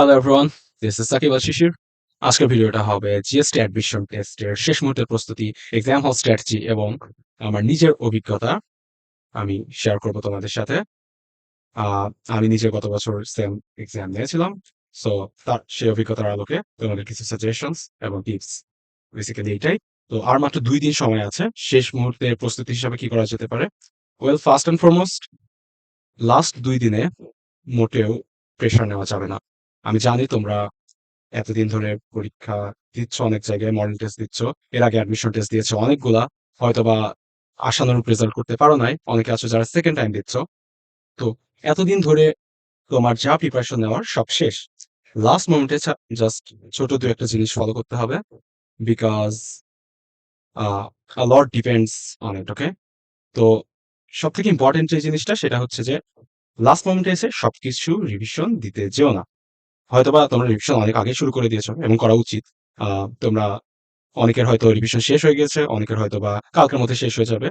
Hello everyone this is Sakib Al Shishir আজকের ভিডিওটা হবে জিএসটি অ্যাডমিশন টেস্টের শেষ মুহূর্তের প্রস্তুতি এক্সাম হল স্ট্র্যাটেজি এবং আমার নিজের অভিজ্ঞতা আমি শেয়ার করব তোমাদের সাথে। আমি নিজে গত বছর সেম এক্সাম নিয়েছিলাম সো তার সেই অভিজ্ঞতার আলোকে তোমাদের কিছু সাজেশনস এবং টিপস বেসিক্যালি এইটাই তো আর মাত্র দুই দিন সময় আছে, শেষ মুহূর্তে প্রস্তুতি হিসাবে কি করা যেতে পারে? Well first and foremost last দুই দিনে মোটেও প্রেশার নেওয়া যাবে না। আমি জানি তোমরা এতদিন ধরে পরীক্ষা দিচ্ছ, অনেক জায়গায় মডেল টেস্ট দিচ্ছ। এর আগে অ্যাডমিশন টেস্ট দিয়েছ অনেকগুলা। হয়তোবা আশানুরূপ রেজাল্ট করতে পারো নাই। অনেকে আছো যারা সেকেন্ড টাইম দিচ্ছ। তো এতদিন ধরে তোমার যা প্রিপারেশন নেওয়ার সব শেষ। লাস্ট মোমেন্টে জাস্ট ছোট দু একটা জিনিস ফলো করতে হবে। Because lot depends on it okay তো সব থেকে ইম্পর্টেন্ট যে জিনিসটা সেটা হচ্ছে যে লাস্ট মোমেন্টে এসে সবকিছু রিভিশন দিতে যেও না। হয়তোবা তোমরা রিভিশন অনেক আগে শুরু করে দিয়েছ এবং করা উচিত। তোমরা অনেকের হয়তো রিভিশন শেষ হয়ে গেছে, অনেকের হয়তো বা কালকের মধ্যে শেষ হয়ে যাবে।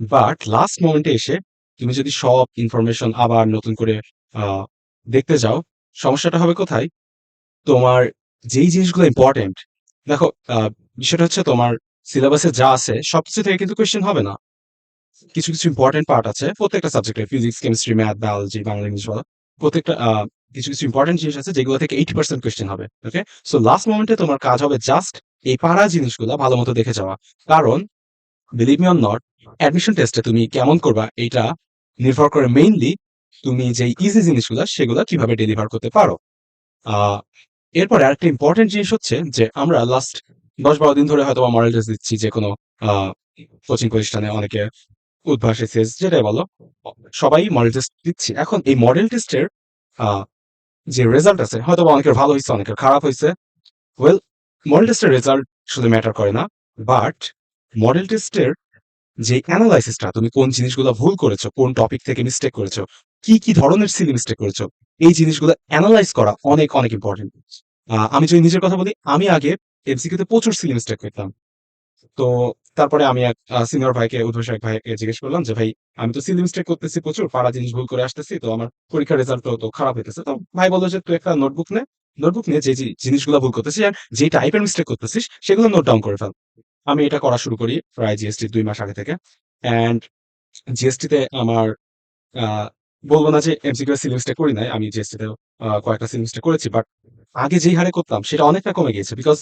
বাট লাস্ট মোমেন্টে এসে তুমি যদি সব ইনফরমেশন আবার নতুন করে দেখতে যাও, সমস্যাটা হবে কোথায়? তোমার যেই জিনিসগুলো ইম্পর্টেন্ট দেখো বিষয়টা হচ্ছে তোমার সিলেবাসে যা আছে, সবকিছু থেকে কিন্তু কোয়েশ্চেন হবে না। কিছু কিছু ইম্পর্টেন্ট পার্ট আছে, প্রত্যেকটা সাবজেক্টে physics chemistry math biology Bangla English বলো। প্রত্যেকটা কিছু কিছু ইম্পর্টেন্ট জিনিস আছে যেগুলো থেকে এইটি পার্সেন্ট কোয়েশ্চেন হবে ওকে সো লাস্ট মোমেন্টে তোমার কাজ হবে জাস্ট এই পাড়া জিনিসগুলো ভালো মতো দেখে যাওয়া। কারণ believe me on not admission টেস্টে তুমি কেমন করবা এটা নির্ভর করে মেইনলি তুমি যে ইজি জিনিসগুলো সেগুলো কীভাবে ডেলিভার করতে পারো। এরপরে আরেকটা ইম্পর্টেন্ট জিনিস হচ্ছে যে আমরা লাস্ট দশ বারো দিন ধরে হয়তো মডেল টেস্ট দিচ্ছি যে কোনো কোচিং প্রতিষ্ঠানে অনেকে উদ্ভাস যেটাই বলো, সবাই মডেল টেস্ট দিচ্ছি। এখন এই মডেল টেস্টের যে রেজাল্ট আছে হয়তো অনেকের ভালো হয়েছে অনেকের খারাপ হয়েছে ওয়েল মডেল টেস্টের রেজাল্ট শুধু ম্যাটার করে না বাট মডেল টেস্টের যে অ্যানালাইসিসটা তুমি কোন জিনিসগুলো ভুল করেছ, কোন টপিক থেকে মিস্টেক করেছ, কি কি ধরনের সিলি মিস্টেক করেছ, এই জিনিসগুলো অ্যানালাইজ করা অনেক অনেক ইম্পর্টেন্ট আমি যদি নিজের কথা বলি, আমি আগে এমসিকিউতে প্রচুর সিলি মিস্টেক করতাম। তো তারপরে আমি এক সিনিয়র ভাইকে উদ্ভাস এক ভাইকে জিজ্ঞেস করলাম যে, ভাই, আমি তো সিলি মিস্টেক করতেছি প্রচুর, পাড়া জিনিস ভুল করে আসতেছি, তো আমার পরীক্ষার রেজাল্ট তো খারাপ হইতেছে। তো ভাই বলল যে তুই একটা নোটবুক নে নোটবুক নিয়ে যে জিনিসগুলো ভুল করতেছিস আর যে টাইপের মিস্টেক করতেছিস, সেগুলো নোট ডাউন করে ফেল। আমি এটা করা শুরু করি প্রায় জিএসটি দুই মাস আগে থেকে। অ্যান্ড জিএসটি তে আমার বলব না যে এমসিকিউ মিস্টেক করি নাই, আমি জিএসটি তে কয়েকটা সিলি মিস্টেক করেছি বাট আগে যেই হারে করতাম, সেটা অনেকটা কমে গিয়েছে বিকজ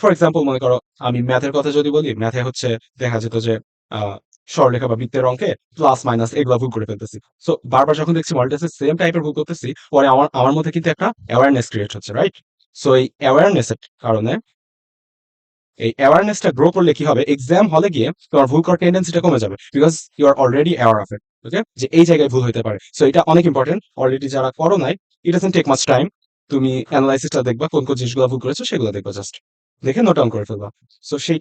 ফর এক্সাম্পল মনে করো আমি ম্যাথের কথা যদি বলি ম্যাথে হচ্ছে দেখা যেত যে আহ, সরলরেখা বা বৃত্তের অঙ্কে প্লাস মাইনাস এগুলো ভুল করে ফেলতেছি। সো বারবার যখন দেখছি মডেল সেম টাইপের ভুল করতেছি পরে আমার আমার মধ্যে কিন্তু একটা অ্যাওয়ারনেস ক্রিয়েট হচ্ছে রাইট সো এই অ্যাওয়ারনেস এর কারণে এই অ্যাওয়ারনেসটা গ্রো করলে কি হবে? এক্সাম হলে গিয়ে তোমার ভুল করার টেন্ডেন্সিটা কমে যাবে because you are already aware of it okay যে এই জায়গায় ভুল হতে পারে। সো এটা অনেক ইম্পর্টেন্ট অলরেডি যারা করো নাই it doesn't take much time তুমি অ্যানালাইসিসটা দেখবা, কোন কোন জিনিসগুলো ভুল করেছ, সেগুলো দেখবা জাস্ট দেখে নোট ডাউন করে ফেলবা। সো সেই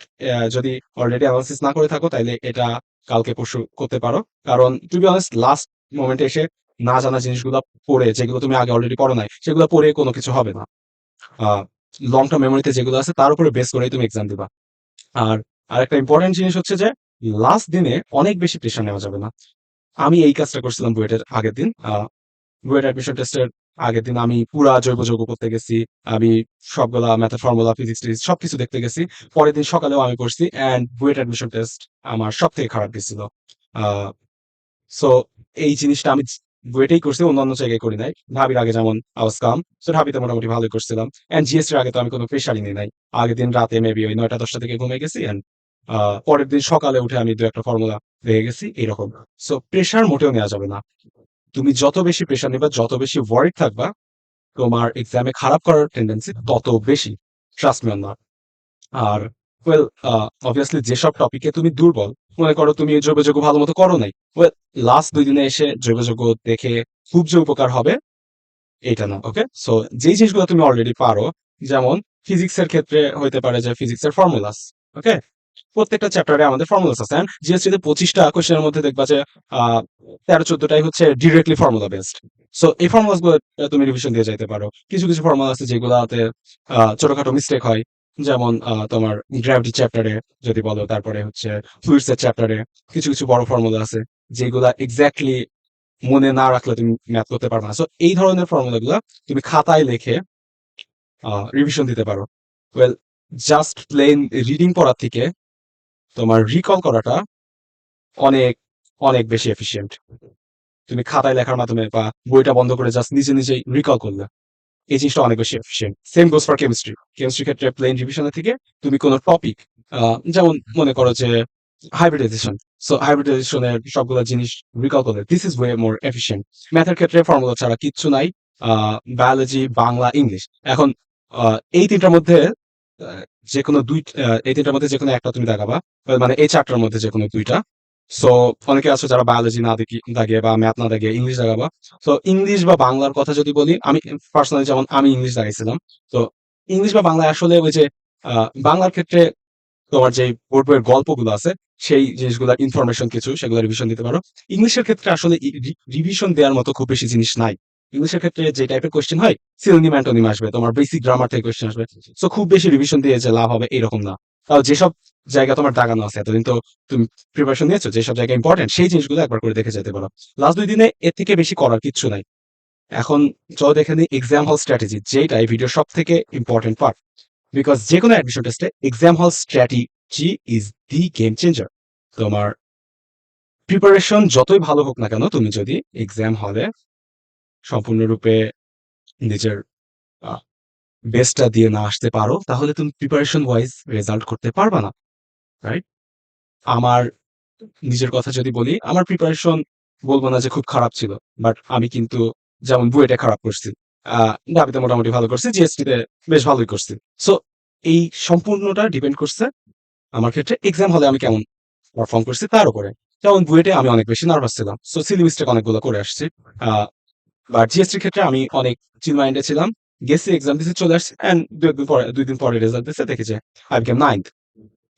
যদি অলরেডি অ্যানালাইসিস না করে থাকো তাহলে এটা কালকে পরশু করতে পারো। কারণ বি অনেস্ট লাস্ট মোমেন্টে এসে না জানা জিনিসগুলো পড়ে, যেগুলো তুমি আগে অলরেডি পড়ো নাই, সেগুলো পড়ে কোনো কিছু হবে না। লং টার্ম মেমোরিতে যেগুলো আছে, তার উপরে বেস করেই তুমি এক্সাম দিবা। আর আরেকটা ইম্পর্টেন্ট জিনিস হচ্ছে যে লাস্ট দিনে অনেক বেশি প্রেশার নেওয়া যাবে না। আমি এই কাজটা করছিলাম বুয়েটের আগের দিন। বুয়েট অ্যাডমিশন টেস্টের আগের দিন আমি পুরা জৈব যৌগ করতে গেছি, আমি সবগুলা ম্যাথের ফর্মুলা ফিজিক্স টিজিক্স সবকিছু দেখতে গেছি। পরের দিন সকালেও আমি করছি অ্যান্ড বুয়েট অ্যাডমিশন টেস্ট আমার সব থেকে খারাপ গেছিল। সো এই জিনিসটা আমি বুয়েটেই করছি, অন্যান্য জায়গায় করি নাই। ঢাবির আগে যেমন আওয়াজ কাম সো ঢাবিতে মোটামুটি ভালোই করছিলাম। অ্যান্ড জিএসটির আগে তো আমি কোনো প্রেশারই নিই নাই। আগের দিন রাতে মেবি ওই নয়টা, দশটা থেকে ঘুমিয়ে গেছি অ্যান্ড পরের দিন সকালে উঠে আমি দু একটা ফর্মুলা পেয়ে গেছি, এরকম। সো প্রেশার মোটেও নেওয়া যাবে না। তুমি যত বেশি প্রেশার নিবা, যত বেশি ওয়ারিড থাকবা, তোমার এক্সামে খারাপ করার টেন্ডেন্সি তত বেশি। ট্রাস্ট মি না আর ওয়েল অবভিয়াসলি যেসব টপিকে তুমি দুর্বল, মনে করো তুমি জৈবযোগ্য ভালো মতো করো নাই ওয়েল লাস্ট দুই দিনে এসে জৈবযোগ্য দেখে খুব যে উপকার হবে, এটা না ওকে সো যেই জিনিসগুলো তুমি অলরেডি পারো, যেমন ফিজিক্সের ক্ষেত্রে হইতে পারে যে ফিজিক্সের ফর্মুলাস ওকে প্রত্যেকটা চ্যাপ্টারে আমাদের ফর্মুলাস আছে। জিএসটি তে পঁচিশটা কোয়েশ্চেনের মধ্যে দেখবা যে তেরো, চোদ্দটাই হচ্ছে ডিরেক্টলি ফর্মুলা বেসড সো এই ফর্মুলাসগুলো তুমি রিভিশন দিয়ে যাইতে পারো। কিছু কিছু ফর্মুলা আছে যেগুলাতে ছোটখাটো মিস্টেক হয়। যেমন তোমার গ্র্যাভিটি চ্যাপ্টারে যদি বলো, তারপরে হচ্ছে ফ্লুইডস এর চ্যাপ্টারে কিছু কিছু বড় ফর্মুলা আছে, যেগুলা এক্স্যাক্টলি মনে না রাখলে তুমি ম্যাথ করতে পারবে না। সো এই ধরনের ফর্মুলাগুলো তুমি খাতায় লিখে রিভিশন দিতে পারো। ওয়েল জাস্ট প্লেন রিডিং পড়ার থেকে তোমার রিকল করাটা অনেক অনেক বেশি এফিসিয়েন্ট তুমি খাতায় লেখার মাধ্যমে বা বইটা বন্ধ করে জাস্ট নিজে নিজেই রিকল করলে। এই জিনিসটা অনেক বেশি efficient same goes for chemistry chemistry ক্ষেত্রে প্লেন রিভিশনের থেকে তুমি কোনো টপিক যেমন মনে করো যে হাইব্রিডাইজেশন সো হাইব্রিডাইজেশনের সবগুলো জিনিস রিকল করলে this is way more efficient ম্যাথের ক্ষেত্রে ফর্মুলা ছাড়া কিচ্ছু নাই। বায়োলজি বাংলা ইংলিশ এখন এই তিনটার মধ্যে যে কোনো দুই এই তিনটার মধ্যে যে কোনো একটা তুমি দেখাবা মানে এই চারটার মধ্যে যে কোনো দুইটা। সো অনেকে আছে যারা বায়োলজি না দেখি দাগিয়ে বা ম্যাথ না দাগিয়ে ইংলিশ দাগাবা তো ইংলিশ বা বাংলার কথা যদি বলি, আমি পার্সোনালি যেমন আমি ইংলিশ দাগাইছিলাম তো ইংলিশ বা বাংলা আসলে ওই যে বাংলার ক্ষেত্রে তোমার যে বোর্ড বইয়ের গল্পগুলো আছে, সেই জিনিসগুলোর ইনফরমেশন কিছু, সেগুলো রিভিশন দিতে পারো। ইংলিশের ক্ষেত্রে আসলে রিভিশন দেওয়ার মতো খুব বেশি জিনিস নাই। ইংলিশের ক্ষেত্রে যে টাইপের কোশ্চেন হয় সিনোনিম অ্যান্টোনিম আসবে, তোমার বেসিক গ্রামার থেকে কোশ্চেন আসবে। সো খুব বেশি রিভিশন দিয়ে যে লাভ হবে এরকম না। তাও যেসব জায়গা তোমার দাগানো আছে, এতদিন তো তুমি প্রিপারেশন নিয়েছো, যেসব জায়গা ইম্পর্টেন্ট সেই জিনিসগুলো একবার করে দেখে যেতে পারো। লাস্ট দুই দিনে এর থেকে বেশি করার কিচ্ছু নাই। এখন চলো দেখে নিই এক্সাম হল স্ট্র্যাটেজি যেটা এই ভিডিওর সব থেকে ইম্পর্টেন্ট পার্ট বিকজ যে কোনো অ্যাডমিশন টেস্টে exam hall strategy is the game changer তোমার প্রিপারেশন যতই ভালো হোক না কেন, তুমি যদি এক্সাম হলে সম্পূর্ণরূপে নিজের বেস্টটা দিয়ে না আসতে পারো, তাহলে তুমি প্রিপারেশন ওয়াইজ রেজাল্ট করতে পারবা না রাইট আমার নিজের কথা যদি বলি, আমার প্রিপারেশন বলব না যে খুব খারাপ ছিল বাট আমি কিন্তু যেমন বুয়েটে খারাপ করছি ডাবিতে মোটামুটি ভালো করছি জিএসটি তে বেশ ভালোই করছি। সো এই সম্পূর্ণটা ডিপেন্ড করছে আমার ক্ষেত্রে এক্সাম হলে আমি কেমন পারফর্ম করছি তার উপরে। যেমন বুয়েটে আমি অনেক বেশি নার্ভাস ছিলাম সো সিলি মিস্টেক অনেকগুলো করে আসছি বা জিএসটির ক্ষেত্রে আমি অনেক চিল মাইন্ডে ছিলাম গেছি এক্সাম দিতে চলে আসছি অ্যান্ড দুই দিন পরে দুই দিন পরে রেজাল্ট দিচ্ছে, দেখি যে I became ninth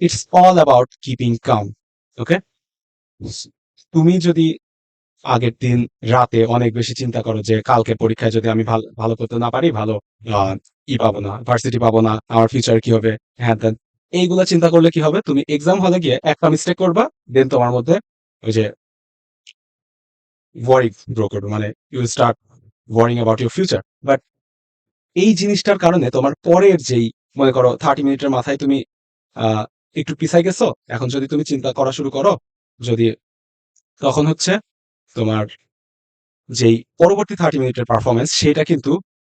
it's all about keeping calm okay তুমি যদি আগের দিন রাতে অনেক বেশি চিন্তা করো যে কালকে পরীক্ষায় যদি আমি ভালো ভালো করতে না পারি, ভালো ই পাবো না ভার্সিটি পাবো না, আমার ফিউচার কি হবে? হ্যাঁ দেন এইগুলা চিন্তা করলে কি হবে? তুমি এক্সাম হলে গিয়ে একটা মিস্টেক করবা দেন তোমার মধ্যে ওই যে ওয়ারি গ্রো করবে মানে you start worrying about your future but এই জিনিসটার কারণে তোমার পরের যেই, মনে করো থার্টি মিনিটের মাথায় তুমি একটু পিছাই গেছো, এখন যদি তুমি চিন্তা করা শুরু করো, যদি তখন হচ্ছে তোমার যেই পরবর্তী থার্টি মিনিটের পারফরমেন্স সেটা কিন্তু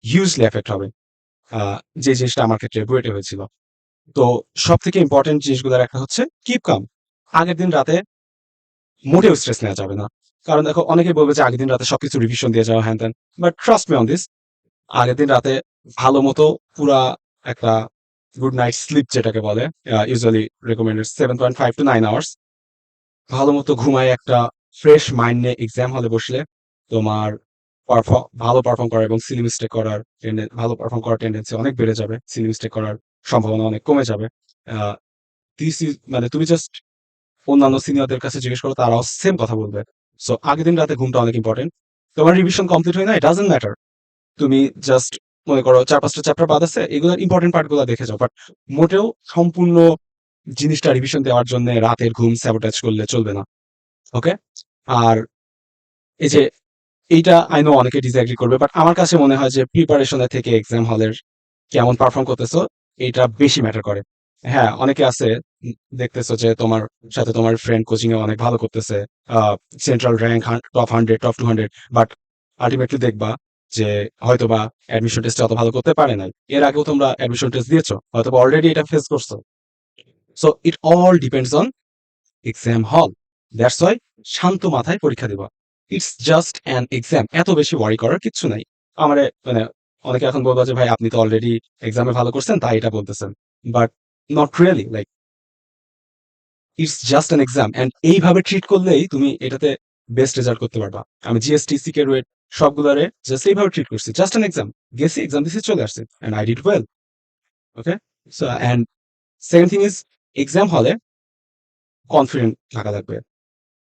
হিউজলি এফেক্ট হবে যে জিনিসটা আমার ক্ষেত্রে বুয়েটে হয়েছিল। তো সব থেকে ইম্পর্টেন্ট জিনিসগুলোর একটা হচ্ছে কিপ কাম আগের দিন রাতে মোটেও স্ট্রেস নেওয়া যাবে না। কারণ দেখো অনেকে বলবে যে আগের দিন রাতে সবকিছু রিভিশন দিয়ে যাওয়া, হ্যান but trust me on this আগের দিন রাতে ভালো মতো পুরা একটা গুড নাইট স্লিপ যেটাকে বলে usually recommended seven point five to nine hours ভালো মতো ঘুমায় একটা ফ্রেশ মাইন্ড নিয়ে এক্সাম হলে বসলে তোমার পারফর্ম ভালো পারফর্ম করার এবং সিলি মিস্টেক করার ভালো পারফর্ম করার টেন্ডেন্সি অনেক বেড়ে যাবে সিলি মিস্টেক করার সম্ভাবনা অনেক কমে যাবে। দিস ইজ মানে তুমি জাস্ট অন্যান্য সিনিয়রদের কাছে জিজ্ঞেস করো, তারাও সেম কথা বলবে। সো আগের দিন রাতে ঘুমটা অনেক ইম্পর্টেন্ট তোমার রিভিশন কমপ্লিট হয় না ইট ডাজেন্ট ম্যাটার তুমি জাস্ট মনে করো চার পাঁচটা চ্যাপ্টার বাদ আছে, এগুলোর ইম্পর্টেন্ট পার্টগুলো দেখে যাও। বাট মোটেও সম্পূর্ণ জিনিসটা রিভিশন দেওয়ার জন্য রাতের ঘুম স্যাবোটাজ করলে চলবে না। ওকে আর এই যে এইটা আই নো অনেকে ডিসএগ্রি করবে বাট আমার কাছে মনে হয় যে প্রিপারেশনের থেকে এক্সাম হলের কেমন পারফর্ম করতেছো এটা বেশি ম্যাটার করে। হ্যাঁ অনেকে আছে দেখতেছো যে তোমার সাথে তোমার ফ্রেন্ড কোচিং এ অনেক ভালো করতেছে। Central rank top hundred top two hundred but ultimately দেখবা যে হয়তোবা অ্যাডমিশন টেস্টে অত ভালো করতে পারে নাই। এর আগেও তোমরা অ্যাডমিশন টেস্ট দিয়েছ, হয়তোবা অলরেডি এটা ফেস করছ। So it all depends on exam hall that's why শান্ত মাথায় পরীক্ষা দিবা। ইটস জাস্ট অ্যান এক্সাম এত বেশি ওয়ারি করার কিচ্ছু নাই। আমার মানে অনেকে এখন বলব যে, ভাই, আপনি তো অলরেডি এক্সামে ভালো করছেন, তাই এটা বলতেছেন। But not really like it's just an exam and এইভাবে ট্রিট করলেই তুমি এটাতে বেস্ট রেজাল্ট করতে পারবা। আমি জিএসটি সিকে রুয়েট সবগুলোরে জাস্ট এইভাবে ট্রিট করছি। জাস্ট অ্যান এক্সাম গেছি এক্সাম দিতে চলে আসছে। And I did well okay so and second thing is exam হলে কনফিডেন্ট থাকা লাগবে।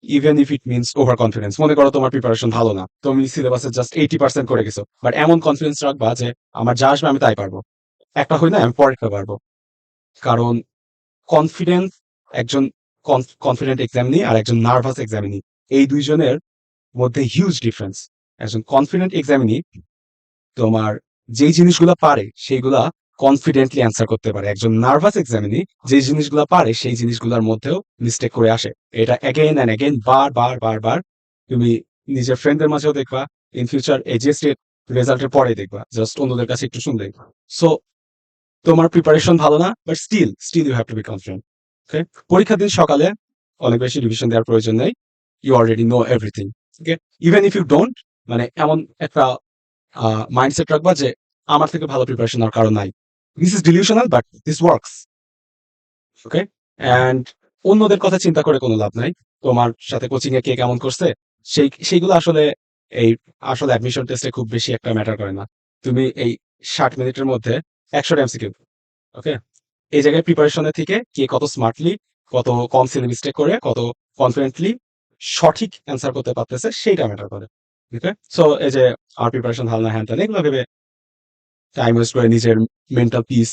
Even if it means over confidence মনে করো তোমার প্রিপারেশন ভালো না। তুমি সিলেবাসে জাস্ট এইটি পার্সেন্ট করে গেছো। বাট এমন কনফিডেন্স রাখবা যে, আমার যা আসবে আমি তাই পারব। একটা হই না, আমি পরীক্ষা পারব। কারণ কনফিডেন্স একজন কনফিডেন্ট এক্সামিনি আর একজন নার্ভাস এক্সামিনি এই দুইজনের মধ্যে হিউজ ডিফারেন্স একজন কনফিডেন্ট এক্সামিনি তোমার যেই জিনিসগুলো পারে, সেইগুলা কনফিডেন্টলি অ্যান্সার করতে পারে। একজন নার্ভাস এক্সামিনি যে জিনিসগুলো পারে, সেই জিনিসগুলোর মধ্যেও মিস্টেক করে আসে। এটা অ্যাগেন অ্যান্ড অ্যাগেন বার বার বার বার তুমি নিজের ফ্রেন্ডদের মাঝেও দেখবা ইন ফিউচার এজিএসটি রেজাল্টের পরে দেখবা জাস্ট অন্যদের কাছে একটু শুনলে। সো তোমার প্রিপারেশন ভালো না but still still you have to be confident okay পরীক্ষার দিন সকালে। অনেক বেশি রিভিশন দেওয়ার প্রয়োজন নেই। You already know everything okay even if you don't মানে এমন একটা মাইন্ডসেট রাখবা যে আমার থেকে ভালো প্রিপারেশন আর কারণ নাই। This is delusional but this works okay and অন্যদের কথা চিন্তা করে কোনো লাভ নাই। তোমার সাথে কোচিং এ কে কেমন করছে? সেই, সেইগুলো আসলে এই আসলে অ্যাডমিশন টেস্টে খুব বেশি একটা ম্যাটার করে না। তুমি এই ষাট মিনিটের মধ্যে একশো এমসিকিউ ওকে এই জায়গায় প্রিপারেশনের থেকে কে কত স্মার্টলি কত কম সিলে মিস্টেক করে, কত কনফিডেন্টলি সঠিক অ্যান্সার করতে পারতেছে, সেইটা ম্যাটার করে। ওকে সো এই যে আমার প্রিপারেশন ভালো না হ্যান ত্যান এগুলো ভেবে টাইম ওয়েস্ট করে নিজের মেন্টাল পিস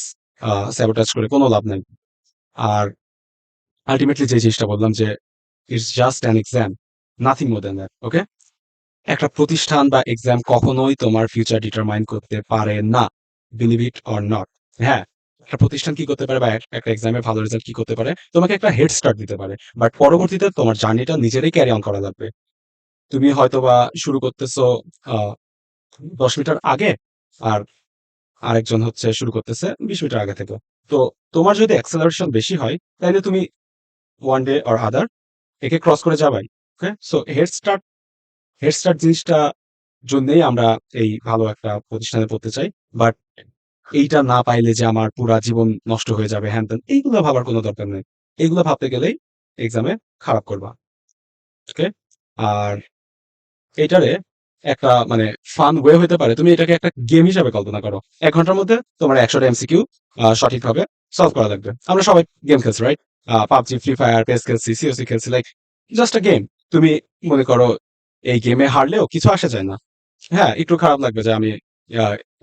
স্যাবোটাজ করে কোনো লাভ নেই। আর আলটিমেটলি যে জিনিসটা বললাম যে it's just an exam nothing more than that okay একটা প্রতিষ্ঠান বা এক্সাম কখনোই তোমার ফিউচার ডিটারমাইন করতে পারে না বিলিভ ইট অর নট হ্যাঁ একটা প্রতিষ্ঠান কি করতে পারে বা একটা এক্সামে ভালো রেজাল্ট কি করতে পারে, তোমাকে একটা হেড স্টার্ট দিতে পারে। বাট পরবর্তীতে তোমার জার্নিটা নিজেরই ক্যারি অন করা লাগবে। তুমি হয়তো বা শুরু করতেছো দশ মিটার আগে আর আরেকজন হচ্ছে শুরু করতেছে বিশ মিটার আগে থেকে। তো তোমার যদি অ্যাক্সেলারেশন বেশি হয়, তাহলে তুমি ওয়ান ডে অর আদার একে ক্রস করে যাবাই okay so head start head start জিনিসটা জন্যেই আমরা এই ভালো একটা প্রতিষ্ঠানে পড়তে চাই। বাট এইটা না পাইলে যে আমার পুরা জীবন নষ্ট হয়ে যাবে, হ্যান ত্যান, এইগুলো ভাবার কোনো দরকার নেই। এইগুলো ভাবতে গেলেই এক্সামে খারাপ করবা ওকে আর এইটারে একটা মানে ফান ওয়ে হতে পারে, তুমি এটাকে একটা গেম হিসাবে কল্পনা করো। এক ঘণ্টার মধ্যে তোমার একশোটা এমসিকিউ সঠিকভাবে সলভ করা লাগবে। আমরা সবাই গেম খেলছি right PUBG free fire pace খেলছি সিওসি খেলছি লাইক জাস্ট গেম তুমি মনে করো এই গেমে হারলেও কিছু আসে যায় না। হ্যাঁ একটু খারাপ লাগবে যে আমি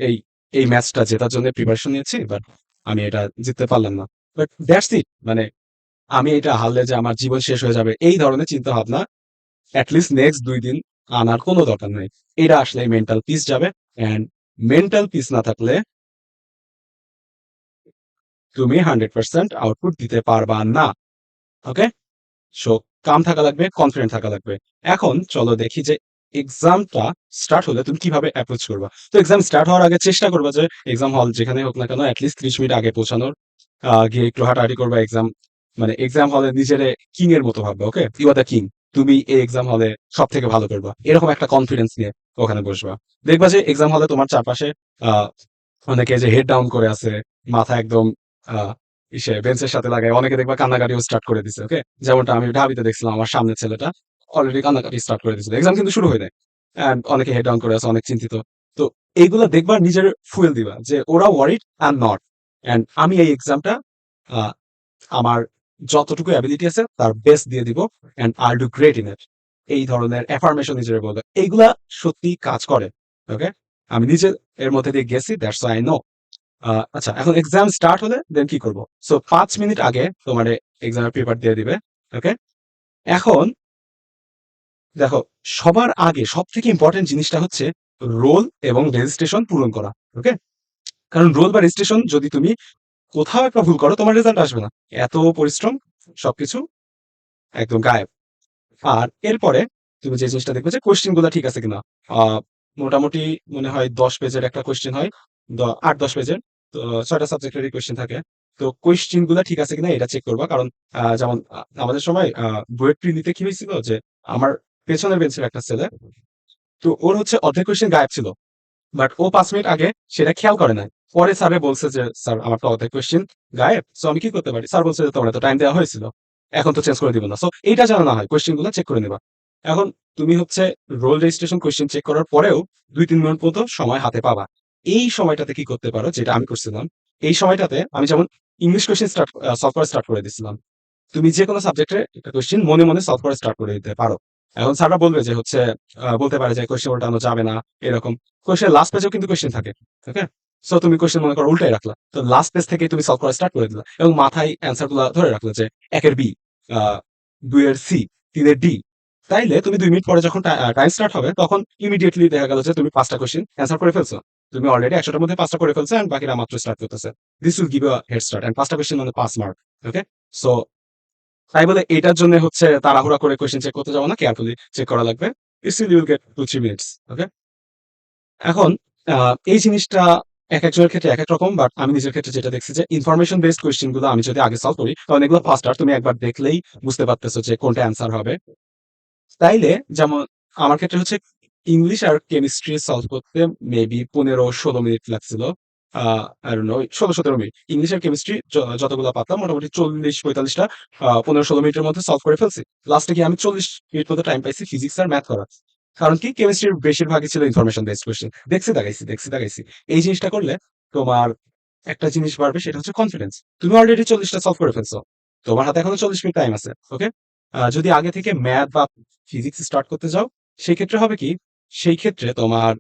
এই এই ম্যাচটা জেতার জন্য প্রিপারেশন নিয়েছি বাট আমি এটা জিততে পারলাম না। বাট দ্যাটস ইট মানে আমি এটা হারলে যে আমার জীবন শেষ হয়ে যাবে, এই ধরনের চিন্তা ভাবনা অ্যাটলিস্ট নেক্সট দুই দিন আনার কোনো দরকার নেই। এটা আসলে মেন্টাল পিস যাবে অ্যান্ড মেন্টাল পিস না থাকলে তুমি হান্ড্রেড পার্সেন্ট আউটপুট দিতে পারবা না ওকে সো কাম থাকা লাগবে কনফিডেন্ট থাকা লাগবে। এখন চলো দেখি যে এক্সামটা স্টার্ট হলে তুমি কীভাবে অ্যাপ্রোচ করবা? তো এক্সাম স্টার্ট হওয়ার আগে চেষ্টা করবা যে এক্সাম হল যেখানে হোক না কেন অ্যাটলিস্ট ত্রিশ মিনিট আগে পৌঁছানোর গিয়ে একটু হাঁটাহাঁটি করবা এক্সাম মানে এক্সাম হলে নিজের কিং এর মতো ভাববে okay you are the king তুমি এই এক্সাম হলে সব থেকে ভালো করবা। এরকম একটা কনফিডেন্স নিয়ে ওখানে বসবা। দেখবা যে এক্সাম হলে তোমার চারপাশে অনেকে যে হেড ডাউন করে আছে, মাথা একদম ইসে বেঞ্চের সাথে লাগায়, অনেকে দেখবা কান্নাকাটিও স্টার্ট করে দিছে ওকে যেমনটা আমি ঢাবিতে দেখছিলাম, আমার সামনের ছেলেটা। অলরেডি কান্নাকাটি স্টার্ট করে দিয়েছিল। এক্সাম কিন্তু শুরু হয়ে যায় And অনেকে হেড ডাউন করে আছে, অনেক চিন্তিত। তো এইগুলা দেখবা নিজের ফুয়েল দিবা যে ওরা ওয়ারিড অ্যান্ড নট অ্যান্ড আমি এই এক্সামটা আমার যতটুকু অ্যাবিলিটি আছে, তার বেস্ট দিয়ে দিব। And I do great in it এই ধরনের অ্যাফার্মেশন নিজের বলবে। এইগুলা সত্যি কাজ করে ওকে আমি নিজে এর মধ্যে দিয়ে গেছি দ্যাটস আই নো আচ্ছা এখন এক্সাম স্টার্ট হলে দেন কি করব? সো পাঁচ মিনিট আগে তোমার এক্সামের পেপার দিয়ে দিবে ওকে এখন দেখো, সবার আগে সব থেকে ইম্পর্টেন্ট জিনিসটা হচ্ছে রোল এবং রেজিস্ট্রেশন পূরণ করা ওকে কারণ রোল বা রেজিস্ট্রেশন যদি তুমি কোথাও একটা ভুল করো, তোমার রেজাল্ট আসবে না। এত পরিশ্রম, সবকিছু একদম গায়েব। আর এরপরে তুমি যে জিনিসটা দেখবে যে কোয়েশ্চেনগুলো ঠিক আছে কিনা। মোটামুটি মনে হয় দশ পেজের একটা কোয়েশ্চেন হয় আট, দশ পেজের, তো ছয়টা সাবজেক্টেরই কোয়েশ্চেন থাকে। তো কোয়েশ্চেনগুলা ঠিক আছে কিনা এটা চেক করবা। কারণ যেমন আমাদের সময় বুয়েট প্রিলিতে কি হয়েছিল যে, আমার পেছনের বেঞ্চের একটা ছেলে। তো ওর হচ্ছে অর্ধেক কোয়েশ্চেন গায়েব ছিল। বাট ও পাঁচ মিনিট আগে সেটা খেয়াল করে নাই। পরে স্যারে বলছে যে স্যার আমার তো অর্ধেক কোয়েশ্চেন গায়েব। সো আমি কি করতে পারি? স্যার বলছে যে, তোমার তো টাইম দেওয়া হয়েছিল। এখন তো চেঞ্জ করে দিব না। সো এইটা যেন না হয় কোয়েশ্চেনগুলো চেক করে নেবা। এখন তুমি হচ্ছে রোল রেজিস্ট্রেশন কোয়েশ্চেন চেক করার পরেও দুই তিন মিনিট মতো সময় হাতে পাবা। এই সময়টাতে কি করতে পারো যেটা আমি করছিলাম? এই সময়টাতে আমি যেমন ইংলিশ কোয়েশ্চেন স্টার্ট সলভ করা স্টার্ট করে দিছিলাম। তুমি যে কোনো সাবজেক্টে একটা কোয়েশ্চেন মনে মনে সলভ করা স্টার্ট করে দিতে পারো। এখন স্যাররা বলবে যে হচ্ছে বলতে পারে যে কোয়েশ্চেন ওঠানো যাবে না, এরকম। কোয়েশ্চেন লাস্ট পেজেও কিন্তু কোয়েশ্চেন থাকে ওকে সো তুমি কোয়েশ্চেন মনে করো উল্টাই রাখলা। তো লাস্ট পেজ থেকে তুমি সলভ করা স্টার্ট করে দিলা এবং মাথায় অ্যান্সারগুলা ধরে রাখল যে একের বি দুইয়ের সি, তিনের ডি। তাইলে তুমি দুই মিনিট পরে যখন টাইম স্টার্ট হবে, তখন ইমিডিয়েটলি দেখা গেল যে তুমি পাঁচটা কোয়েশ্চেন অ্যান্সার করে ফেলছো। তুমি অলরেডি একশোটার মধ্যে পাঁচটা করে ফেলছো অ্যান্ড বাকিরা মাত্র স্টার্ট করতেছে। This will give head start and পাঁচটা কোশ্চেন মানে পাঁচ মার্ক ওকে সো তাই বলে এটার জন্য হচ্ছে তাড়াহুড়া করে কোয়েশ্চেন চেক করতে যাব না কেয়ারফুলি চেক করা লাগবে। Still you'll get two three minutes okay এখন এই জিনিসটা এক একজনের ক্ষেত্রে এক এক রকম বাট আমি নিজের ক্ষেত্রে যেটা দেখছি যে ইনফরমেশন বেসড কোয়েশ্চেনগুলো আমি যদি আগে সলভ করি তখন এগুলো ফাস্টার তুমি একবার দেখলেই বুঝতে পারতেছো যে কোনটা অ্যান্সার হবে। তাইলে যেমন আমার ক্ষেত্রে হচ্ছে ইংলিশ আর কেমিস্ট্রি সলভ করতে মেবি পনেরো, ষোলো মিনিট লাগছিল। ষোলো সতেরো মিনিট। ইংলিশ আর কেমিস্ট্রি যতগুলো পাতাম মোটামুটি চল্লিশ পঁয়তাল্লিশটা পনেরো ষোলো মিনিটের মধ্যে সলভ করে ফেলছি। লাস্টে গিয়ে আমি চল্লিশ মিনিট মতো টাইম পাইছি ফিজিক্স আর ম্যাথ করার। কারণ কি? কেমিস্ট্রির বেশিরভাগই ছিল ইনফরমেশন বেসড কোয়েশ্চেন দেখছি, দেখাইছি দেখছি, দেখাইছি। এই জিনিসটা করলে তোমার একটা জিনিস বাড়বে, সেটা হচ্ছে কনফিডেন্স তুমি অলরেডি চল্লিশটা সলভ করে ফেলছো। তোমার হাতে এখনও চল্লিশ মিনিট টাইম আছে ওকে যদি আগে থেকে ম্যাথ বা ফিজিক্স স্টার্ট করতে যাও সেই ক্ষেত্রে হবে কি? সেই ক্ষেত্রে তোমার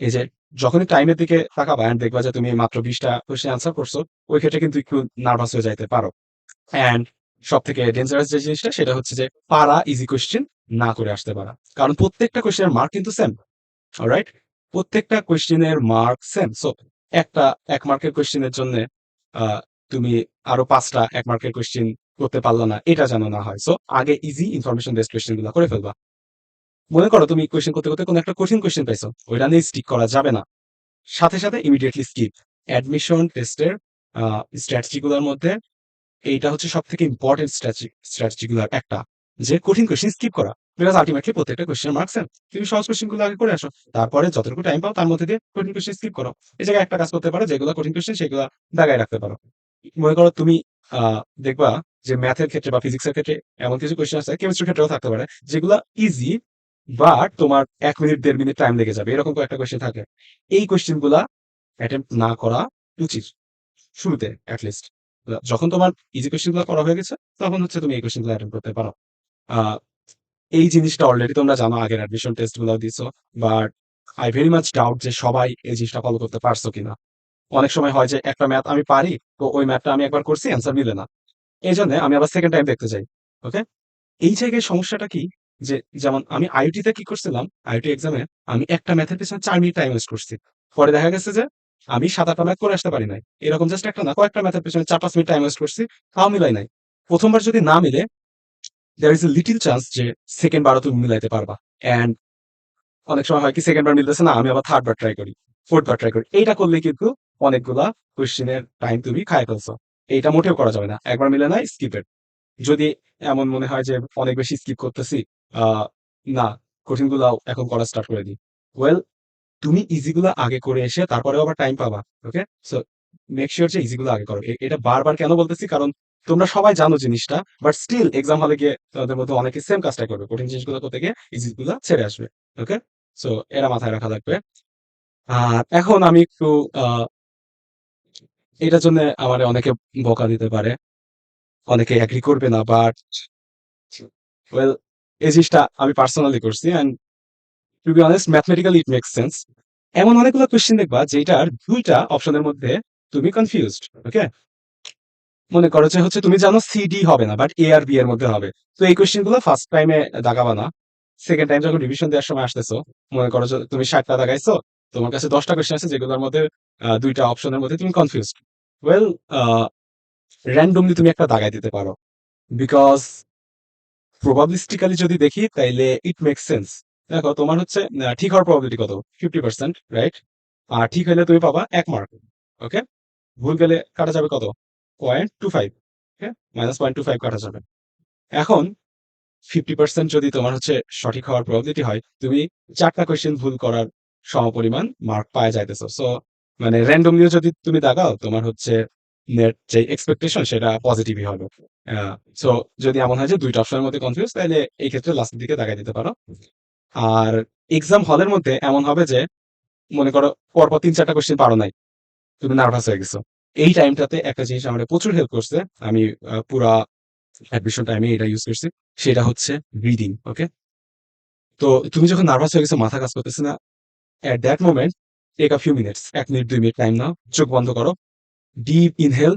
এই যে যখনই টাইমের দিকে তাকাবা and দেখবা যে তুমি মাত্র বিশটা কোয়েশ্চেন আনসার করছ, ওই ক্ষেত্রে কিন্তু একটু নার্ভাস হয়ে যাইতে পারো। অ্যান্ড সব থেকে ডেঞ্জারাস যে জিনিসটা, সেটা হচ্ছে যে পারা ইজি কোয়েশ্চেন না করে আসতে পারা। কারণ প্রত্যেকটা কোয়েশ্চেনের মার্ক কিন্তু সেম রাইট প্রত্যেকটা কোয়েশ্চেনের মার্ক সেম সো একটা এক মার্কের কোয়েশ্চেনের জন্য তুমি আরও পাঁচটা এক মার্কের কোয়েশ্চেন করতে পারল না, এটা যেন না হয়। সো আগে ইজি ইনফরমেশন বেসড কোয়েশ্চেনগুলো করে ফেলবা। মনে করো তুমি কোয়েশ্চেন করতে করতে কোনো একটা কঠিন কোয়েশ্চেন পাইছো, ওইটা নিয়ে স্টিক করা যাবে না। সাথে সাথে ইমিডিয়েটলি স্কিপ অ্যাডমিশন টেস্টের স্ট্র্যাটেজি গুলোর মধ্যে এইটা হচ্ছে সব থেকে ইম্পর্টেন্ট স্ট্র্যাটেজি গুলোর একটা। যে কঠিন কোয়েশ্চেন স্কিপ করা বিকজ আলটিমেটলি প্রত্যেকটা কোয়েশ্চেন মার্কস তুমি সহজ কোয়েশ্চেনগুলো আগে করে আসো, তারপরে যতটুকু টাইম পাও তার মধ্যে দিয়ে কঠিন কোয়েশ্চেন স্কিপ করো। এই জায়গায় একটা কাজ করতে পারো, যেগুলো কঠিন কোয়েশ্চেন সেগুলো দাগায় রাখতে পারো। মনে করো তুমি দেখবা যে ম্যাথের ক্ষেত্রে বা ফিজিক্সের ক্ষেত্রে এমন কিছু কোয়েশ্চেন আছে কেমিস্ট্রির ক্ষেত্রেও থাকতে পারে, যেগুলো ইজি বাট তোমার এক মিনিট দেড় মিনিট টাইম লেগে যাবে। এরকম একটা কোয়েশ্চেন থাকে। এই কোয়েশ্চেনগুলা অ্যাটেম্প না করা উচিত। শুরুতে অ্যাটলিস্ট যখন তোমার ইজি কোয়েশ্চেনগুলো করা হয়ে গেছে, তখন হচ্ছে তুমি এই কোয়েশ্চেনগুলো অ্যাটেম্প করতে পারো। এই জিনিসটা অলরেডি তোমরা জানো, আগের অ্যাডমিশন টেস্টগুলো দিছো। But I very much doubt যে সবাই এই জিনিসটা ফলো করতে পারছ কিনা। অনেক সময় হয় যে একটা ম্যাথ আমি পারি, তো ওই ম্যাথটা আমি একবার করছি অ্যান্সার মিলে না। এই জন্য আমি আবার সেকেন্ড টাইম দেখতে চাই ওকে এই জায়গায় সমস্যাটা কি? যে যেমন আমি আইওটিতে কি করছিলাম? আইওটি এক্সামে আমি একটা ম্যাথের পিছনে চার মিনিট টাইম ওয়েস্ট করছি। পরে দেখা গেছে যে আমি সাত, আটটা ম্যাথ করে আসতে পারি নাই। এরকম জাস্ট একটা না, কয়েকটা ম্যাথের পিছনে চার, পাঁচ মিনিট টাইম ওয়েস্ট করছি, তাও মিলাই নাই। প্রথমবার যদি না মিলে there is a little chance যে সেকেন্ড বারও তুমি মিলাইতে পারবা। অ্যান্ড অনেক সময় হয় কি সেকেন্ড বার মিলতেছে না, আমি আবার থার্ড বার ট্রাই করি ফোর্থ বার ট্রাই করি। এইটা করলে কিন্তু অনেকগুলা কোয়েশ্চেনের টাইম তুমি খায় ফেলছো। এইটা মোটেও করা যাবে না। একবার মিলে না স্কিপের যদি এমন মনে হয় যে অনেক বেশি স্কিপ করতেছি না কঠিন গুলাও এখন করা স্টার্ট করে দিই। ওয়েল তুমি ইজি গুলা আগে করে এসে তারপরে আবার টাইম পাবা ওকে সো মেক শিওর যে ইজি গুলো আগে করো। এটা বারবার কেন বলতেছি? কারণ তোমরা সবাই জানো জিনিসটা বাট স্টিল এক্সাম হলে গিয়ে তোমাদের মধ্যে অনেকে সেম কাজটাই করবে। কঠিন জিনিসগুলো করতে ইজি গুলা ছেড়ে আসবে ওকে সো এরা মাথায় রাখা লাগবে। আর এখন আমি একটু এটার জন্য আমার অনেকে বকা দিতে পারে। অনেকে অ্যাগ্রি করবে না বাট ওয়েল এই জিনিসটা আমি পার্সোনালি করছি and to be honest mathematically it makes sense এমন অনেকগুলো কোয়েশ্চেন দেখবা যেটার দুইটা অপশনের মধ্যে তুমি কনফিউজড ওকে মনে করো যে হচ্ছে তুমি জানো সিডি হবে না বাট এ আর বি এর মধ্যে হবে। তো এই কোয়েশ্চেনগুলো ফার্স্ট টাইমে দাগাবা না। সেকেন্ড টাইম যখন রিভিশন দেওয়ার সময় আসতেছো, মনে করো তুমি ষাটটা দাগাইছো, তোমার কাছে দশটা কোয়েশ্চেন আছে যেগুলোর মধ্যে দুইটা অপশনের মধ্যে তুমি কনফিউজড ওয়েল র্যান্ডমলি তুমি একটা দাগাই দিতে পারো। বিকজ প্রবাবিলিস্টিক্যালি যদি দেখি, তাইলে ইট মেক সেন্স দেখো, তোমার হচ্ছে ঠিক হওয়ার প্রবাবিলিটি কত? ফিফটি পার্সেন্ট রাইট আর ঠিক হলে তুমি পাবা এক মার্ক ওকে ভুল গেলে কাটা যাবে কত? Point two five minus point two five কাটা যাবে। এখন ফিফটি পার্সেন্ট যদি তোমার হচ্ছে সঠিক হওয়ার প্রবাবিলিটি হয়, তুমি চারটা কোয়েশ্চেন ভুল করার সমপরিমাণ মার্ক পাওয়া যাইতেছো। সো মানে র্যান্ডমলিও যদি তুমি দাগাও, তোমার হচ্ছে যে এক্সপেকটেশন সেটা পজিটিভই হবে। সো যদি এমন হয় যে দুইটা অপশনের মধ্যে কনফিউজ তাহলে এই ক্ষেত্রে লাস্টের দিকে দাগাই দিতে পারো। আর এক্সাম হলের মধ্যে এমন হবে যে, মনে করো পরপর তিন চারটা কোয়েশ্চেন পারো নাই। তুমি নার্ভাস হয়ে গেছো। এই টাইমটাতে একটা জিনিস আমাদের প্রচুর হেল্প করছে। আমি পুরা অ্যাডমিশন টাইমে এটা ইউজ করছি। সেটা হচ্ছে ব্রিদিং ওকে তো তুমি যখন নার্ভাস হয়ে গেছো, মাথা কাজ করতেছে না at that moment take a few minutes এক মিনিট দুই মিনিট টাইম নাও, চোখ বন্ধ করো। Deep inhale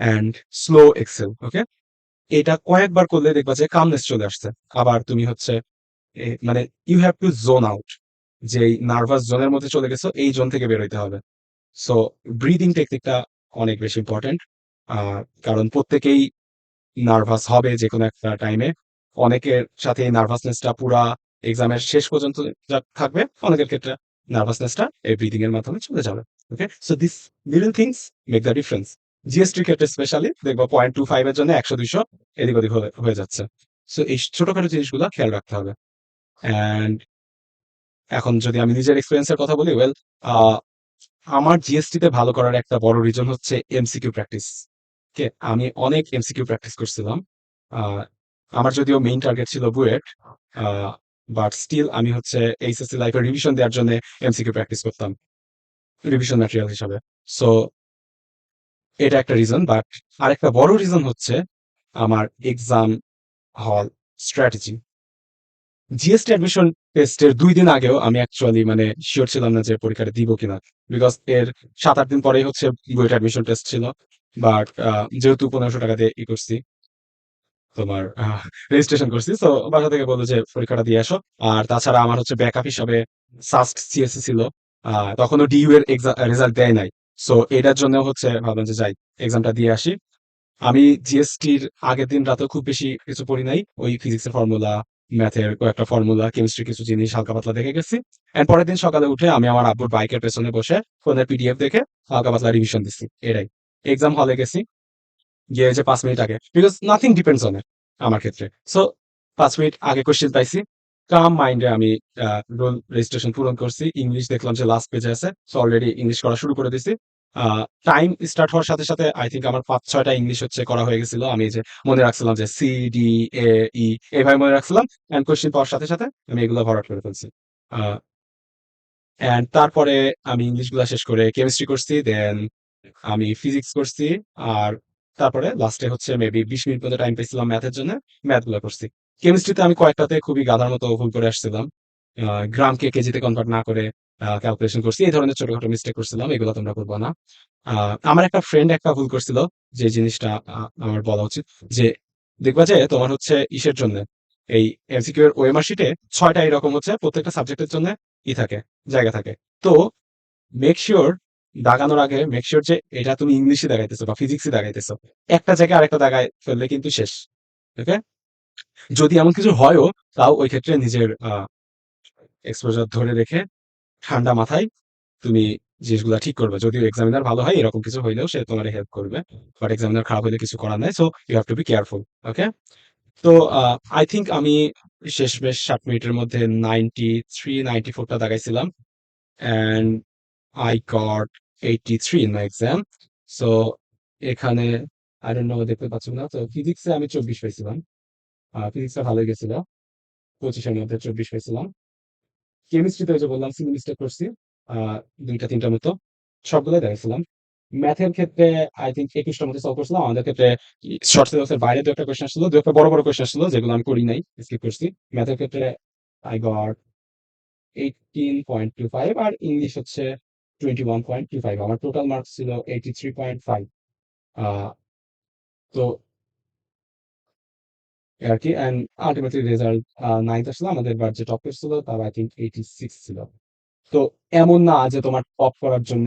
and slow exhale okay এটা কয়েকবার করলে দেখবা যে কামনেস চলে আসছে। আবার তুমি হচ্ছে মানে you have to zone out যে নার্ভাস জোনের মধ্যে চলে গেছো, এই জোন থেকে বেরোইতে হবে। সো ব্রিদিং টেকনিকটা অনেক বেশি ইম্পর্টেন্ট কারণ প্রত্যেকেই নার্ভাস হবে যে কোনো একটা টাইমে অনেকের সাথে এই নার্ভাসনেসটা পুরা এক্সামের শেষ পর্যন্ত থাকবে, অনেকের ক্ষেত্রে নার্ভাসনেসটা এই ব্রিদিং এর মাধ্যমে চলে যাবে okay so this little things make the difference জিএসটির ক্ষেত্রে স্পেশালি দেখব পয়েন্ট টু ফাইভ এর জন্য একশো দুইশো এদিক ওদিক হয়ে- যাচ্ছে। সো এই ছোটখাটো জিনিসগুলো খেয়াল রাখতে হবে। অ্যান্ড এখন যদি আমি নিজের এক্সপিরিয়েন্সের কথা বলি ওয়েল আমার জিএসটি তে ভালো করার একটা বড় রিজন হচ্ছে এমসিকিউ প্র্যাকটিস কে আমি অনেক এমসিকিউ প্র্যাকটিস করছিলাম। আমার যদিও মেইন টার্গেট ছিল বুয়েট বাট স্টিল আমি হচ্ছে এইচএসসি লাইফে রিভিশন দেওয়ার জন্য এমসিকিউ প্র্যাকটিস করতাম। রিভিশন ম্যাটেরিয়াল হিসাবে। সো এটা একটা রিজন বাট আরেকটা বড় রিজন হচ্ছে আমার exam hall strategy GST admission টেস্টের দুই দিন আগেও আমি অ্যাকচুয়ালি মানে শিওর ছিলাম না যে পরীক্ষাটা দিব কিনা। বিকজ এর সাত আট দিন পরেই হচ্ছে বুয়েট অ্যাডমিশন টেস্ট ছিল। বাট যেহেতু পনেরোশো টাকা দিয়ে ই করছি তোমার রেজিস্ট্রেশন করছি। তো বাসা থেকে বলল যে, পরীক্ষাটা দিয়ে আসো। আর তাছাড়া আমার হচ্ছে ব্যাকআপ হিসাবে সাস্ট সিএসসি ছিল। তখনও ডিইউ এর রেজাল্ট দেয় নাই। সো এটার জন্য হচ্ছে ভাবলাম যে যাই এক্সামটা দিয়ে আসি। আমি জিএসটির আগের দিন রাতে খুব বেশি কিছু পড়ি নাই। ওই ফিজিক্সের ফর্মুলা ম্যাথের কয়েকটা ফর্মুলা কেমিস্ট্রি কিছু জিনিস হালকা পাতলা দেখে গেছি। এন্ড পরের দিন সকালে উঠে আমি আমার আব্বুর বাইকের পেছনে বসে ফোনের পিডিএফ দেখে হালকা পাতলা রিভিশন দিচ্ছি এটাই। এক্সাম হলে গেছি। গিয়ে যে পাঁচ মিনিট আগে বিকজ নাথিং ডিপেন্ডস অন আমার ক্ষেত্রে। সো পাঁচ মিনিট আগে কোশ্চেন পাইছি। কাম মাইন্ডে আমি রোল রেজিস্ট্রেশন পূরণ করছি। ইংলিশ দেখলাম যে লাস্ট পেজে আছে। সো অলরেডি ইংলিশ করা শুরু করে দিছি। টাইম স্টার্ট হওয়ার সাথে সাথে আই থিঙ্ক আমার পাঁচ, ছয়টা ইংলিশ হচ্ছে করা হয়ে গেছিল। আমি যে মনে রাখছিলাম যে সি ডি এ ই এইভাবে মনে রাখছিলাম। এন্ড কোশ্চেন পাওয়ার সাথে সাথে আমি এগুলো ভরাট করে ফেলছি। এন্ড তারপরে আমি ইংলিশগুলা শেষ করে কেমিস্ট্রি করছি। দেন আমি ফিজিক্স করছি। আর তারপরে লাস্টে হচ্ছে মেবি বিশ মিনিট মতো টাইম পেয়েছিলাম ম্যাথের জন্য ম্যাথগুলো করছি কেমিস্ট্রিতে আমি কয়েকটাতে খুবই গাধার মতো ভুল করে আসছিলাম। গ্রামকে কেজিতে কনভার্ট না করে ক্যালকুলেশন করছি। এই ধরনের ছোটখাটো মিস্টেক করছিলাম, এগুলো তোমরা করব না। আমার একটা ফ্রেন্ড একটা ভুল করছিল, যে জিনিসটা আমার বলা উচিত, যে দেখবা যে তোমার হচ্ছে ইসের জন্য, এই এমসিকিউ এর ওএমআর শিটে ছয়টা এরকম হচ্ছে, প্রত্যেকটা সাবজেক্টের জন্য ই থাকে, জায়গা থাকে। তো মেক শিওর দাগানোর আগে মেক শিওর যে এটা তুমি ইংলিশে দাগাইতেছো বা ফিজিক্সে দাগাইতেছো। একটা জায়গায় আরেকটা দাগায় ফেললে কিন্তু শেষ ওকে যদি এমন কিছু হয়ও, তাও ওই ক্ষেত্রে নিজের এক্সপোজার ধরে রেখে ঠান্ডা মাথায় তুমি জিনিসগুলো ঠিক করবে। যদিও এক্সামিনার ভালো হয়, এরকম কিছু হইলেও সে তোমার হেল্প করবে। বাট এক্সামিনার খারাপ হলে কিছু করার নাই so you have to be careful okay তো আই থিঙ্ক আমি শেষ বেশ সাত মিনিটের মধ্যে নাইনটি থ্রি নাইনটি ফোরটা দাগাইছিলাম। And I got eighty three in my exam so এখানে আই ডোন্ট নো দেখতে পাচ্ছ না? তো ফিজিক্সে আমি চব্বিশ পাইছিলাম ফিজিক্সে ভালোই গেছিল। পঁচিশের মধ্যে চব্বিশ পাইছিলাম কেমিস্ট্রিতে যে বললাম সিঙ্গল মিস্টেক করছি। দুইটা তিনটার মতো। সবগুলোই দেখাইছিলাম। ম্যাথের ক্ষেত্রে আই থিঙ্ক একুশটার মধ্যে সলভ করছিলাম। আমাদের ক্ষেত্রে শর্ট সিলেবাসের বাইরে দু একটা কোয়েশ্চেন ছিল দু একটা বড় বড় কোয়েশ্চেন ছিল যেগুলো আমি করি নাই স্কিপ করছি। ম্যাথের ক্ষেত্রে I got eighteen point two five R English হচ্ছে twenty one point two five আমার টোটাল মার্কস ছিল তো আর কি আলটিমেটলি রেজাল্ট আসলে, আমাদের বার যে টপ ছিল, তার আই থিঙ্ক এইটি সিক্স ছিল। তো এমন না যে তোমার টপ করার জন্য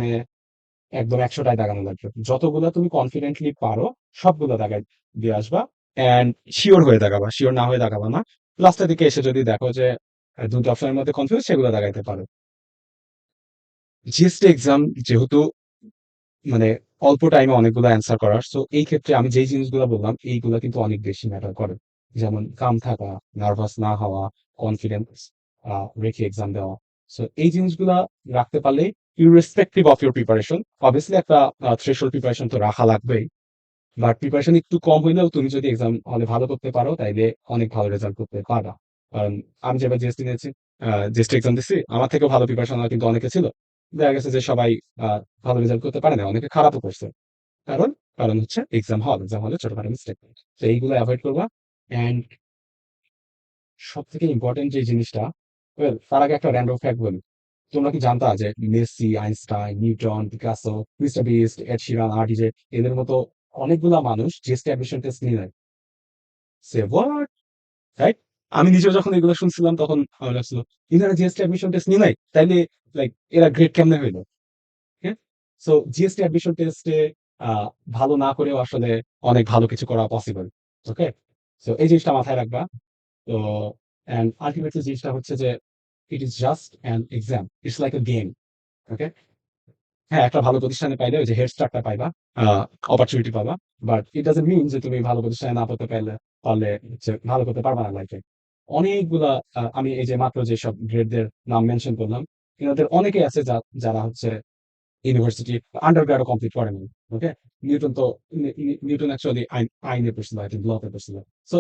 একদম একশোটাই দাগানো লাগবে। যতগুলো তুমি কনফিডেন্টলি পারো, সবগুলো দাগাই দিয়ে আসবা অ্যান্ড শিওর হয়ে দাগাবা শিওর না হয়ে দাগাবা না। লাস্টের দিকে এসে যদি দেখো যে, দুটো অপশনের মধ্যে কনফিউজ সেগুলো দাগাইতে পারো। জিএসটি এক্সাম যেহেতু মানে অল্প টাইমে অনেকগুলো অ্যান্সার করার সো এই ক্ষেত্রে আমি যেই জিনিসগুলো বললাম, এইগুলো কিন্তু অনেক বেশি ম্যাটার করে। যেমন কাম থাকা নার্ভাস না হওয়া কনফিডেন্স রেখে এক্সাম দেওয়া। সো এই জিনিসগুলা রাখতে পারলে irrespective of your preparation obviously একটা থ্রেশোল্ড প্রিপারেশন তো রাখা লাগবেই। বাট প্রিপারেশন একটু কম হইলেও তুমি যদি এক্সাম হলে ভালো করতে পারো, তাইলে অনেক ভালো রেজাল্ট করতে পারবা। কারণ আমি যেবার জিএসটি নিয়েছি জিএসটি এক্সাম দিচ্ছি আমার থেকেও ভালো প্রিপারেশন কিন্তু অনেকে ছিল। দেখা গেছে যে সবাই ভালো রেজাল্ট করতে পারে না, অনেকে খারাপও করছে। কারণ কারণ হচ্ছে এক্সাম হল এক্সাম হলে ছোটখাটো মিস্টেক তো এইগুলো অ্যাভয়েড করবা। অ্যান্ড সব থেকে ইম্পর্টেন্ট যে জিনিসটা ওয়েল তার আগে একটা র্যান্ডম ফ্যাক্ট বলি। তোমরা কি জানতা যে Messi, Einstein, Newton, Picasso, mister Beast, Ed Sheeran, RDJ, এদের মতো অনেকগুলা মানুষ জিএসটি অ্যাডমিশন টেস্ট নিয়ে নেয়। সে হোয়াট রাইট আমি নিজেও যখন এগুলো শুনছিলাম তখন আমার লাগছিল। ইনারা জিএসটি অ্যাডমিশন টেস্ট তাইলে লাইক এরা গ্রেড কেমনে হইল? হ্যাঁ? সো জিএসটি অ্যাডমিশন টেস্টে ভালো না করেও আসলে অনেক ভালো কিছু করা পসিবল ওকে সো এই জিনিসটা মাথায় রাখবা। তো অ্যান্ড আলটিমেটলি জিনিসটা হচ্ছে যে it is just an exam it's like a game okay হ্যাঁ একটা ভালো প্রতিষ্ঠানে পাইলে ওই যে হেড স্টার্টটা পাইবা অপরচুনিটি পাবা বাট ইট ডাজন্ট মিন যে তুমি ভালো প্রতিষ্ঠানে না পেতে পারলে পারলে হচ্ছে ভালো করতে পারবা না লাইফে অনেকগুলা আমি এই যে মাত্র যেসব গ্রেডদের নাম মেনশন করলাম, এনাদের অনেকে আছে যারা হচ্ছে ইউনিভার্সিটি আন্ডার গ্রাডও কমপ্লিট করেনি ওকে? নিউটন তো নিউটন অ্যাকচুয়ালি আইন আইনে পড়ছিল আই থিঙ্ক লতে পড়ছিল সো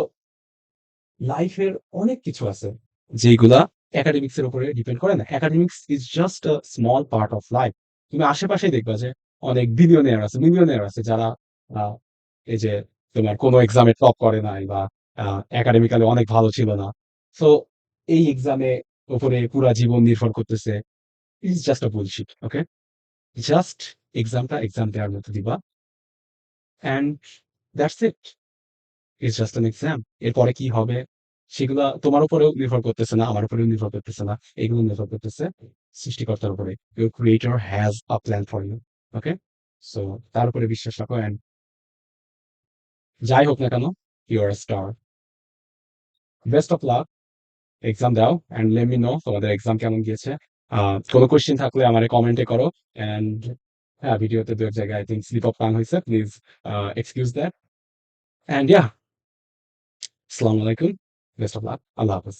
লাইফের অনেক কিছু আছে যেগুলা একাডেমিক্স এর উপরে ডিপেন্ড করে না। Academics is just a small part of life তুমি আশেপাশে দেখবা যে অনেক বিলিয়নিয়ার আছে মিলিয়নিয়ার আছে যারা এই যে তোমার কোনো এক্সামে টপ করে নাই বা একাডেমিক্যালি অনেক ভালো ছিল না। সো এই এক্সামে উপরে পুরা জীবন নির্ভর করতেছে is just a bullshit okay just এক্সামটা এক্সাম দেওয়ার মতো দিবা and that's it it's just an exam এরপরে কি হবে? সেগুলা তোমার উপরেও নির্ভর করতেছে না, আমার উপরেও নির্ভর করতেছে না, এগুলো নির্ভর করতেছে সৃষ্টিকর্তার উপরে। Your creator has a plan for you okay so তার উপরে বিশ্বাস রাখো অ্যান্ড যাই হোক না কেন your star best of luck exam দাও অ্যান্ড লেট মি নো তোমাদের এক্সাম কেমন গিয়েছে। কোনো কোশ্চেন থাকলে আমার কমেন্টে করো অ্যান্ড হ্যাঁ ভিডিওতে দু এক জায়গায় I think slip of tongue হয়েছে please excuse that and yeah আসসালামু আলাইকুম বেস্ট অফ লাক আল্লাহ হাফেজ।